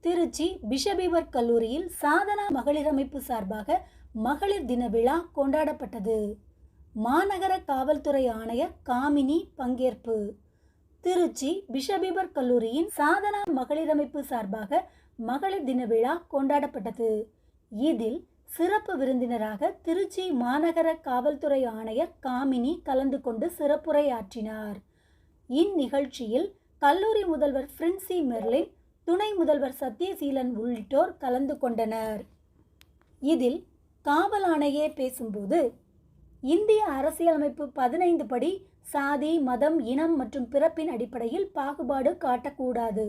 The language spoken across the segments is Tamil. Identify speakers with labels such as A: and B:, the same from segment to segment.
A: திருச்சி பிஷபீவர் கல்லூரியில் சாதனா மகளிர் அமைப்பு சார்பாக மகளிர் தின விழா கொண்டாடப்பட்டது. மாநகர காவல்துறை ஆணையர் காமினி பங்கேற்பு. திருச்சி பிஷபிபர் கல்லூரியின் சாதனா மகளிர் அமைப்பு சார்பாக மகளிர் தின விழா கொண்டாடப்பட்டது. இதில் சிறப்பு விருந்தினராக திருச்சி மாநகர காவல்துறை ஆணையர் காமினி கலந்து கொண்டு சிறப்புரையாற்றினார். இந்நிகழ்ச்சியில் கல்லூரி முதல்வர் பிரின்சி மெர்லின் துணை முதல்வர் சத்யசீலன் உள்ளிட்டோர் கலந்து கொண்டனர். இதில் காவல் ஆணையே பேசும்போது இந்திய அரசியலமைப்பு பதினைந்து படி சாதி மதம் இனம் மற்றும் பிறப்பின் அடிப்படையில் பாகுபாடு காட்டக்கூடாது.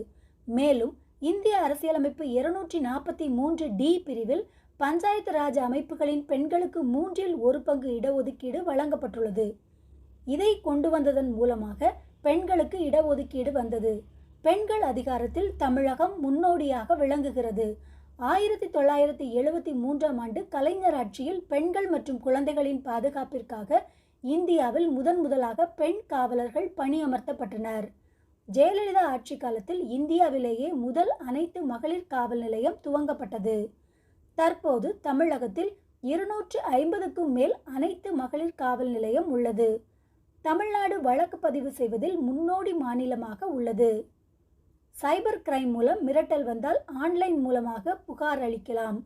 A: மேலும் இந்திய அரசியலமைப்பு இருநூற்றி நாற்பத்தி மூன்று டி பிரிவில் பஞ்சாயத்து ராஜ் அமைப்புகளின் பெண்களுக்கு மூன்றில் ஒரு பங்கு இடஒதுக்கீடு வழங்கப்பட்டுள்ளது. இதை கொண்டு வந்ததன் மூலமாக பெண்களுக்கு இடஒதுக்கீடு வந்தது. பெண்கள் அதிகாரத்தில் தமிழகம் முன்னோடியாக விளங்குகிறது. ஆயிரத்தி தொள்ளாயிரத்தி எழுபத்தி மூன்றாம் ஆண்டு கலைஞர் ஆட்சியில் பெண்கள் மற்றும் குழந்தைகளின் பாதுகாப்பிற்காக இந்தியாவில் முதன் முதலாக பெண் காவலர்கள் பணியமர்த்தப்பட்டனர். ஜெயலலிதா ஆட்சி காலத்தில் இந்தியாவிலேயே முதல் அனைத்து மகளிர் காவல் நிலையம் துவங்கப்பட்டது. தற்போது தமிழகத்தில் இருநூற்று ஐம்பதுக்கும் மேல் அனைத்து மகளிர் காவல் நிலையம் உள்ளது. தமிழ்நாடு வழக்கு பதிவு செய்வதில் முன்னோடி மாநிலமாக உள்ளது. சைபர் கிரைம் மூலம் மிரட்டல் வந்தால் ஆன்லைன் மூலமாக புகார் அளிக்கலாம்.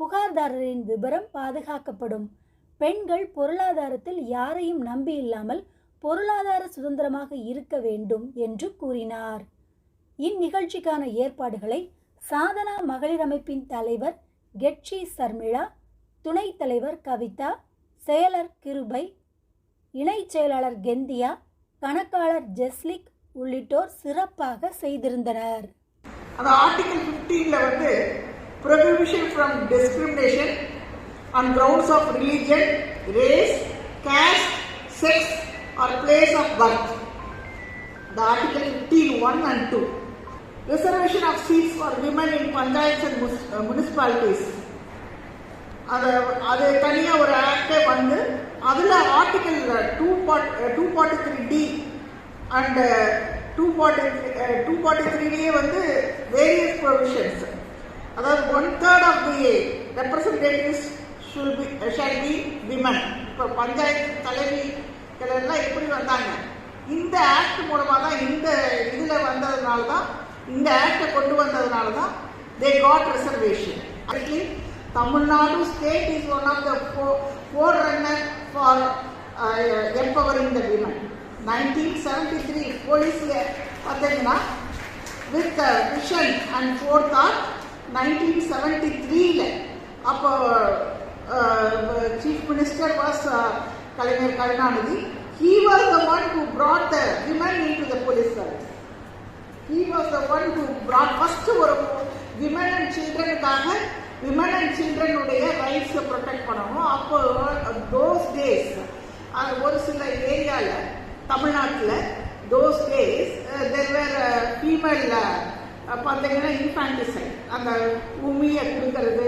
A: புகார்தாரரின் விபரம் பாதுகாக்கப்படும். பெண்கள் பொருளாதாரத்தில் யாரையும் நம்பி இல்லாமல் பொருளாதார சுதந்திரமாக இருக்க வேண்டும் என்று கூறினார். இந்நிகழ்ச்சிக்கான ஏற்பாடுகளை சாதனா மகளிர் அமைப்பின் தலைவர் கெட்சி சர்மிளா துணைத் தலைவர் கவிதா செயலர் கிருபை இணைச் செயலாளர் கெந்தியா கணக்காளர் ஜெஸ்லிக் உள்ளிட்டோர் சிறப்பாக செய்திருந்தனர்
B: அந்த ஆர்டிகல் ஃபிஃப்டீனில் வந்து prohibition from discrimination on grounds of religion race caste sex or place of birth the Article 15, one and two reservation of seats for women in panchayats and municipalities. அது அது தனியாக ஒரு ஆக்டே வந்து அதில் article two part two forty three D and two forty two forty த்ரீலேயே வந்து வேரியஸ் ப்ரொவிஷன்ஸ் அதாவது one third of the representatives shall be shall be women இப்போ பஞ்சாயத்து தலைவிகளெல்லாம் எப்படி வந்தாங்க. இந்த ஆக்ட் மூலமாக தான் இந்த இதில் வந்ததுனால தான் இந்த ஆக்டை கொண்டு வந்ததுனால தான் தே காட் ரிசர்வேஷன் அதுக்கு Tamil Nadu state is one of the forerunner for empowering the women nineteen seventy three போலீஸில் பார்த்தீங்கன்னா with vision and for that nineteen seventy த்ரீல அப்போ chief minister was Kalaignar Karunanidhi he was the one to brought the women into the police service he was the one to brought first ஒரு விமன் அண்ட் சில்ட்ரனுக்காக விமன் அண்ட் சில்ட்ரனுடைய ரைட்ஸை ப்ரொடெக்ட் பண்ணணும். அப்போ தோஸ் டேஸ் அது ஒரு சில ஏரியாவில் தமிழ்நாட்டில் those days there were female பார்த்தீங்கன்னா இன்ஃபான்டிசைட் அந்த உமியை கொடுக்கறது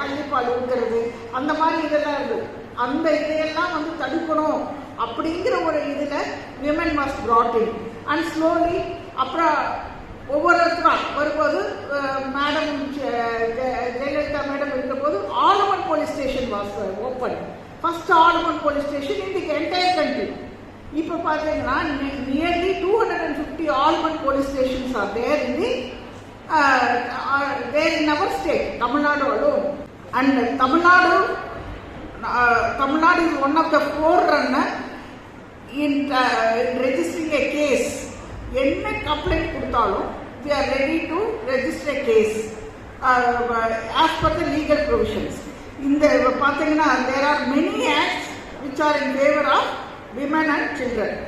B: கள்ளிப்பால் கொடுக்கறது அந்த மாதிரி இதெல்லாம் இருந்தது. அந்த இதையெல்லாம் வந்து தடுக்கணும் அப்படிங்கிற ஒரு இதில் women was brought in and slowly அப்புறம் ஒவ்வொருத்தரா வரும்போது மேடம் ஜெயலலிதா மேடம் இருந்தபோது ஆலமன் police station was open first all women police station in the entire country இப்போ பார்த்தீங்கன்னா nearly two hundred and fifty all women police stations are there in the there in our state Tamil Nadu alone. And Tamil Nadu Tamil Nadu is one of the forerunner in registering a case என்ன கம்ப்ளைண்ட் கொடுத்தாலும் we are ready to register case as per the legal provisions இந்த பார்த்தீங்கன்னா there are many acts which are in favour of women and children